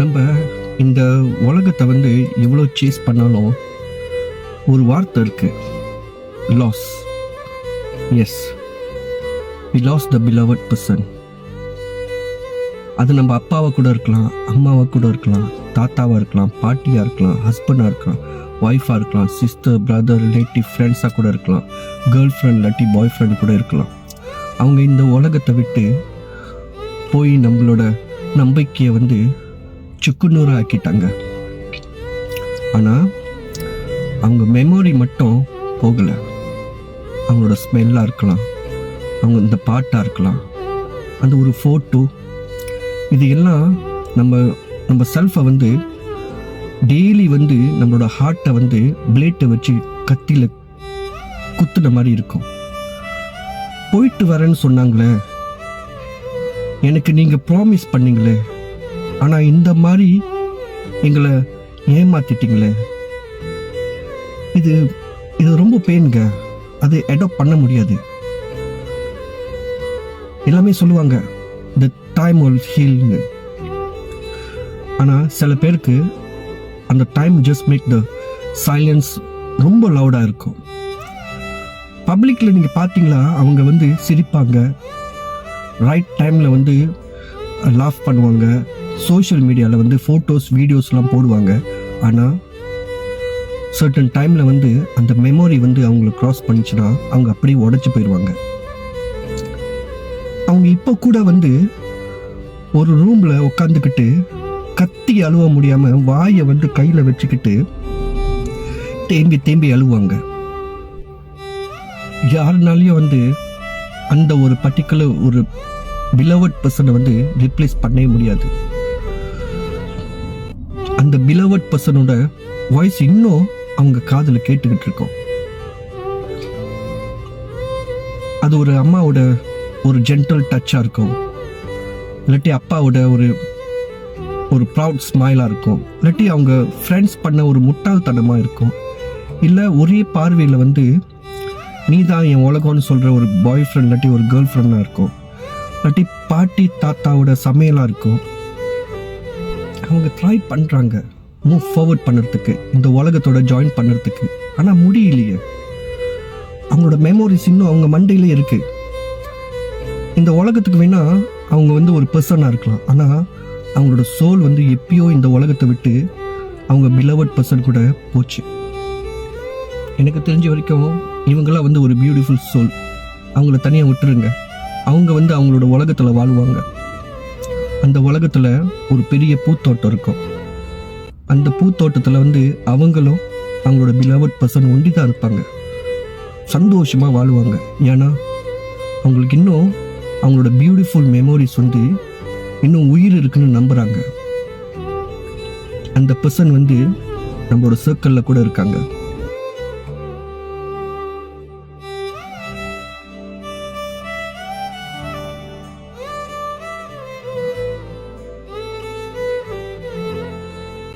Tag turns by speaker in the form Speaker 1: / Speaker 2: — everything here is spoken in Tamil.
Speaker 1: நம்ம இந்த உலகத்தை வந்து எவ்வளோ சேஸ் பண்ணாலும் ஒரு வார்த்தை இருக்கு. Loss as we lose the beloved person அது நம்ம அப்பாவை கூட இருக்கலாம் அம்மாவை கூட இருக்கலாம் தாத்தாவாக இருக்கலாம் பாட்டியாக இருக்கலாம் ஹஸ்பண்டாக இருக்கலாம் ஒய்ஃபாக இருக்கலாம் சிஸ்டர் பிரதர் ரிலேட்டிவ் ஃப்ரெண்ட்ஸாக கூட இருக்கலாம் கேர்ள் ஃப்ரெண்ட் இல்லாட்டி பாய் ஃப்ரெண்ட் கூட இருக்கலாம். அவங்க இந்த உலகத்தை விட்டு போய் நம்மளோட நம்பிக்கையை வந்து சுக்குநூறு ஆக்கிட்டாங்க ஆனால் அவங்க மெமோரி மட்டும் போகலை. அவங்களோட ஸ்மெல்லாக இருக்கலாம் அவங்க இந்த பாட்டாக இருக்கலாம் அந்த ஒரு ஃபோட்டோ இது எல்லாம் நம்ம நம்ம செல்ஃபை வந்து டெய்லி வந்து நம்மளோட ஹார்ட்டை வந்து பிளேட்டை வச்சு கத்தியில் குத்துன மாதிரி இருக்கும். போயிட்டு வரேன்னு சொன்னாங்களே எனக்கு நீங்கள் ப்ராமிஸ் பண்ணீங்களே ஆனால் இந்த மாதிரி எங்களை ஏமாத்திட்டீங்களே. இது இது ரொம்ப பெயின்ங்க அது அடாப்ட் பண்ண முடியாது. எல்லாமே சொல்லுவாங்க த டைம் will ஹீல்னு ஆனால் சில பேருக்கு அந்த time just make the silence ரொம்ப லவுடாக இருக்கும். பப்ளிக்கில் நீங்கள் பார்த்தீங்களா அவங்க வந்து சிரிப்பாங்க. ரைட் டைமில் வந்து லாஃப் பண்ணுவாங்க. சோஷியல் மீடியாவில் வந்து ஃபோட்டோஸ் வீடியோஸ்லாம் போடுவாங்க. ஆனால் சர்டன் டைமில் வந்து அந்த மெமோரி வந்து அவங்களுக்கு க்ராஸ் பண்ணிச்சுன்னா அவங்க அப்படியே உடச்சி போயிடுவாங்க அவங்க இப்போ கூட வந்து ஒரு ரூமில் உட்காந்துக்கிட்டு கத்தி அழுவ முடியாமல் வாயை வந்து கையில் வச்சுக்கிட்டு தேம்பி தேம்பி அழுவாங்க. யாருனாலையும் வந்து அந்த ஒரு பர்டிகுலர் ஒரு பிலவட் பர்சனை வந்து ரிப்ளேஸ் பண்ணவே முடியாது. அந்த பிலவட் பர்சனோட வாய்ஸ் இன்னும் அவங்க காதில் கேட்டுக்கிட்டு இருக்கோம். அது ஒரு அம்மாவோட ஒரு ஜென்டல் டச்சாக இருக்கும். இல்லாட்டி அப்பாவோட ஒரு ஒரு ப்ரவுட் ஸ்மைலாக இருக்கும். இல்லாட்டி அவங்க ஃப்ரெண்ட்ஸ் பண்ண ஒரு முட்டாள்தனமாக இருக்கும். இல்லை ஒரே பார்வையில் வந்து நீ தான் என் உலகம்னு சொல்கிற ஒரு பாய் ஃப்ரெண்ட் இல்லாட்டி ஒரு கேர்ள் ஃப்ரெண்டாக இருக்கும். இல்லாட்டி பாட்டி தாத்தாவோட சமையலாக இருக்கும். அவங்க ட்ரை பண்ணுறாங்க மூவ் ஃபார்வர்ட் பண்ணுறதுக்கு இந்த உலகத்தோட ஜாயின் பண்ணுறதுக்கு. ஆனால் முடியலையே. அவங்களோட மெமோரிஸ் இன்னும் அவங்க மண்டையிலே இருக்குது இந்த உலகத்துக்கு வேணால் அவங்க வந்து ஒரு பர்சனாக இருக்கலாம். ஆனால் அவங்களோட சோல் வந்து எப்பயோ இந்த உலகத்தை விட்டு அவங்க பிலவட் பர்சன் கூட போச்சு. எனக்கு தெரிஞ்ச வரைக்கும் இவங்கெல்லாம் வந்து ஒரு பியூட்டிஃபுல் சோல் அவங்கள தனியாக விட்டுருங்க. அவங்க வந்து அவங்களோட உலகத்தில் வாழ்வாங்க. அந்த உலகத்தில் ஒரு பெரிய பூத்தோட்டம் இருக்கும். அந்த பூத்தோட்டத்தில் வந்து அவங்களும் அவங்களோட பிலவட் பர்சன் ஒண்டி தான் இருப்பாங்க. சந்தோஷமாக வாழ்வாங்க. ஏன்னா அவங்களுக்கு இன்னும் அவங்களோட பியூட்டிஃபுல் மெமோரிஸ் வந்து இன்னும் உயிர் இருக்குன்னு நம்புகிறாங்க அந்த பர்சன் வந்து நம்மளோட சர்க்கிளில் கூட இருக்காங்க.